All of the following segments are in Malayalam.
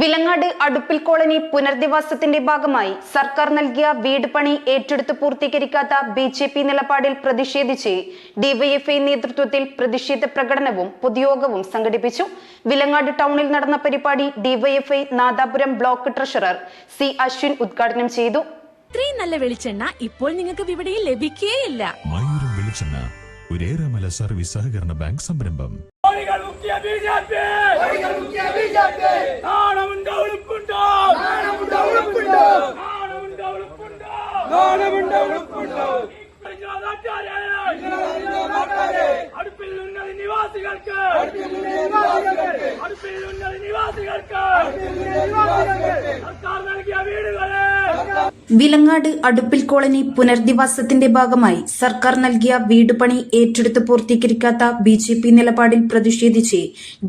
വിലങ്ങാട് അടുപ്പിൽ കോളനി പുനരധിവാസത്തിന്റെ ഭാഗമായി സർക്കാർ നൽകിയ വീട് പണി ഏറ്റെടുത്ത് പൂർത്തീകരിക്കാത്ത ബി ജെ പി നിലപാടിൽ പ്രതിഷേധിച്ച് ഡിവൈഎഫ്ഐ നേതൃത്വത്തിൽ പ്രതിഷേധ പ്രകടനവും പൊതുയോഗവും സംഘടിപ്പിച്ചു. വിലങ്ങാട് ടൗണിൽ നടന്ന പരിപാടി DYFI Nadapuram block treasurer C Ashwin ഉദ്ഘാടനം ചെയ്തു. ഇത്രയും നല്ല വെളിച്ചെണ്ണ ഇപ്പോൾ നിങ്ങൾക്ക് വിപണിയിൽ ലഭിക്കുകയില്ല മയൂരം വെളിച്ചെണ്ണ ഒരേറെമല സർവീസ് സഹകരണ ബാങ്ക് സംരംഭം. അടുപ്പിൽ ഉന്നത നിവാസികൾക്ക് അടുപ്പിൽ ഉന്നത നിവാസികൾക്ക് സർക്കാർ നൽകിയ വീടുകളെ വിലങ്ങാട് അടുപ്പിൽ കോളനി പുനരധിവാസത്തിന്റെ ഭാഗമായി സർക്കാർ നൽകിയ വീട് പണി ഏറ്റെടുത്ത് പൂർത്തീകരിക്കാത്ത ബി ജെ പി നിലപാടിൽ പ്രതിഷേധിച്ച്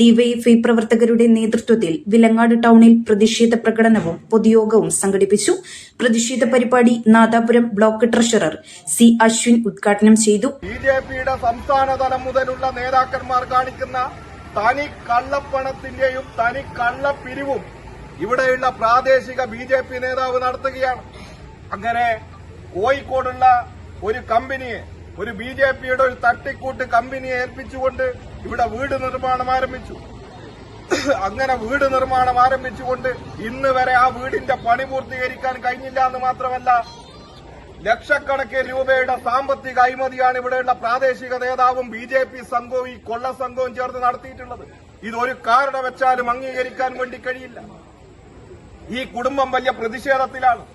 ഡിവൈഎഫ്ഐ പ്രവർത്തകരുടെ നേതൃത്വത്തിൽ വിലങ്ങാട് ടൌണിൽ പ്രതിഷേധ പ്രകടനവും പൊതുയോഗവും സംഘടിപ്പിച്ചു. പ്രതിഷേധ പരിപാടി Nadapuram block treasurer C Ashwin ഉദ്ഘാടനം ചെയ്തു. ബി ജെ പിയുടെ സംസ്ഥാന തലം മുതലുള്ള നേതാക്കന്മാർ കാണിക്കുന്ന തനി കള്ളപ്പണത്തിന്റെയും തനി കള്ളപ്പിരിവും ഇവിടെയുള്ള പ്രാദേശിക ബി ജെ പി നേതാവ് നടത്തുകയാണ്. അങ്ങനെ കോഴിക്കോടുള്ള ഒരു കമ്പനിയെ ഒരു ബി ജെ പിയുടെ ഒരു തട്ടിക്കൂട്ട് കമ്പനിയെ ഏൽപ്പിച്ചുകൊണ്ട് ഇവിടെ വീട് നിർമ്മാണം ആരംഭിച്ചു. അങ്ങനെ വീട് നിർമ്മാണം ആരംഭിച്ചുകൊണ്ട് ഇന്ന് വരെ ആ വീടിന്റെ പണി പൂർത്തീകരിക്കാൻ കഴിഞ്ഞില്ല എന്ന് മാത്രമല്ല ലക്ഷക്കണക്കിന് രൂപയുടെ സാമ്പത്തിക അഴിമതിയാണ് ഇവിടെയുള്ള പ്രാദേശിക നേതാവും ബി ജെ പി സംഘവും ഈ കൊള്ള സംഘവും ചേർന്ന് നടത്തിയിട്ടുള്ളത്. ഇതൊരു കാരണം വെച്ചാലും അംഗീകരിക്കാൻ വേണ്ടി കഴിയില്ല. ഈ കുടുംബം വലിയ പ്രതിഷേധത്തിലാണ്.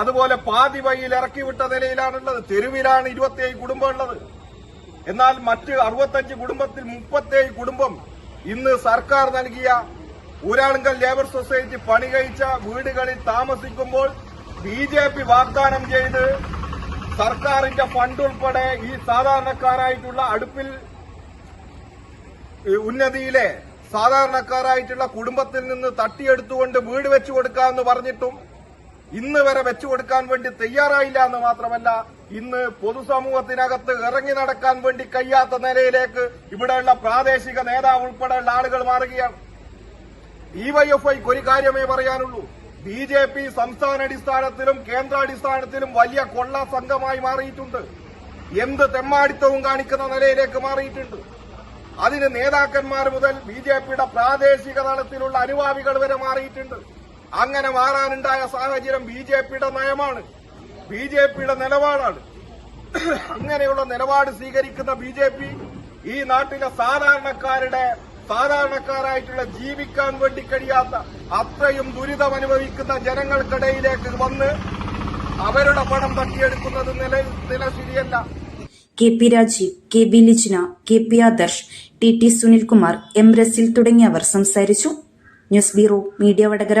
അതുപോലെ പാതി വഴിയിൽ ഇറക്കിവിട്ട നിലയിലാണുള്ളത്. തെരുവിലാണ് ഇരുപത്തിയേഴ് കുടുംബം ഉള്ളത്. എന്നാൽ മറ്റ് അറുപത്തഞ്ച് കുടുംബത്തിൽ മുപ്പത്തേഴ് കുടുംബം ഇന്ന് സർക്കാർ നൽകിയ ഊരാളുങ്കൽ ലേബർ സൊസൈറ്റി പണി കഴിച്ച വീടുകളിൽ താമസിക്കുമ്പോൾ ബി ജെ പി വാഗ്ദാനം ചെയ്ത് സർക്കാരിന്റെ ഫണ്ട് ഉൾപ്പെടെ ഈ സാധാരണക്കാരായിട്ടുള്ള അടുപ്പിൽ ഉന്നതിയിലെ സാധാരണക്കാരായിട്ടുള്ള കുടുംബത്തിൽ നിന്ന് തട്ടിയെടുത്തുകൊണ്ട് വീട് വെച്ചു കൊടുക്കാമെന്ന് പറഞ്ഞിട്ടും ഇന്ന് വരെ വെച്ചു കൊടുക്കാൻ വേണ്ടി തയ്യാറായില്ല എന്ന് മാത്രമല്ല ഇന്ന് പൊതുസമൂഹത്തിനകത്ത് ഇറങ്ങി നടക്കാൻ വേണ്ടി കഴിയാത്ത നിലയിലേക്ക് ഇവിടെയുള്ള പ്രാദേശിക നേതാവ് ഉൾപ്പെടെയുള്ള ആളുകൾ മാറുകയാണ്. ഡിവൈഎഫ്ഐക്ക് ഒരു കാര്യമേ പറയാനുള്ളൂ. ബി ജെ പി സംസ്ഥാന അടിസ്ഥാനത്തിലും കേന്ദ്രാടിസ്ഥാനത്തിലും വലിയ കൊള്ള സംഘമായി മാറിയിട്ടുണ്ട്. എന്ത് തെമ്മാടിത്തവും കാണിക്കുന്ന നിലയിലേക്ക് മാറിയിട്ടുണ്ട്. അതിന് നേതാക്കന്മാർ മുതൽ ബി ജെ പിയുടെ പ്രാദേശിക തലത്തിലുള്ള അനുഭാവികൾ വരെ മാറിയിട്ടുണ്ട്. അങ്ങനെ മാറാനുണ്ടായ സാഹചര്യം ബി ജെ പിയുടെ നയമാണ്. ബി ജെ പിയുടെ നിലപാടാണ്. അങ്ങനെയുള്ള നിലപാട് സ്വീകരിക്കുന്ന ബി ജെ പി ഈ നാട്ടിലെ സാധാരണക്കാരുടെ സാധാരണക്കാരായിട്ടുള്ള ജീവിക്കാൻ വേണ്ടി കഴിയാത്ത അത്രയും ദുരിതം അനുഭവിക്കുന്ന ജനങ്ങൾക്കിടയിലേക്ക് വന്ന് അവരുടെ പണം തട്ടിയെടുക്കുന്നത് നില നില ശരിയല്ല. K P Rajeev K B Lijna K P Adarsh T T Sunilkumar M Rasil തുടങ്ങിയവർ സംസാരിച്ചു. News bureau media Vadakara.